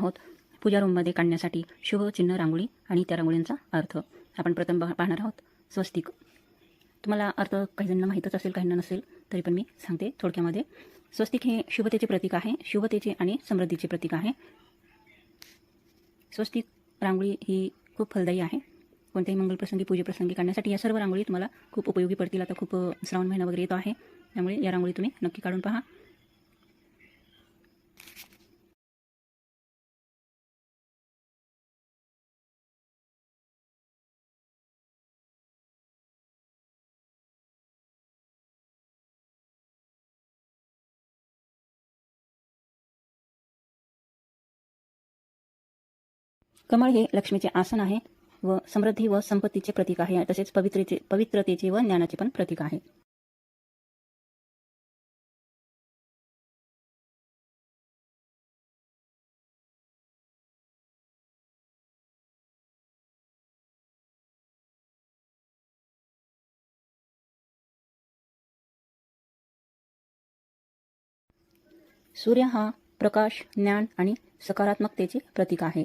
आहोत. पूजा रूममध्ये काढण्यासाठी शुभ चिन्ह रांगोळी आणि त्या रांगोळींचा अर्थ. आपण प्रथम पाहणार आहोत स्वस्तिक. तुम्हाला अर्थ काही जणांना माहीतच असेल काहींना नसेल तरी पण मी सांगते थोडक्यामध्ये. स्वस्तिक हे शुभतेचे प्रतीक आहे. शुभतेचे आणि समृद्धीचे प्रतीक आहे. स्वस्तिक रांगोळी ही खूप फलदायी आहे. कोणत्याही मंगलप्रसंगी पूजेप्रसंगी काढण्यासाठी या सर्व रांगोळी तुम्हाला खूप उपयोगी पडतील. आता खूप श्रावण महिना वगैरे येतो आहे. त्यामुळे या रांगोळी तुम्ही नक्की काढून पहा. कमळ हे लक्ष्मीचे आसन आहे व समृद्धी व संपत्तीचे प्रतीक आहे. तसेच पवित्रेचे पवित्रतेचे व ज्ञानाचे पण प्रतीक आहे. सूर्य हा प्रकाश ज्ञान आणि सकारात्मकतेचे प्रतीक आहे.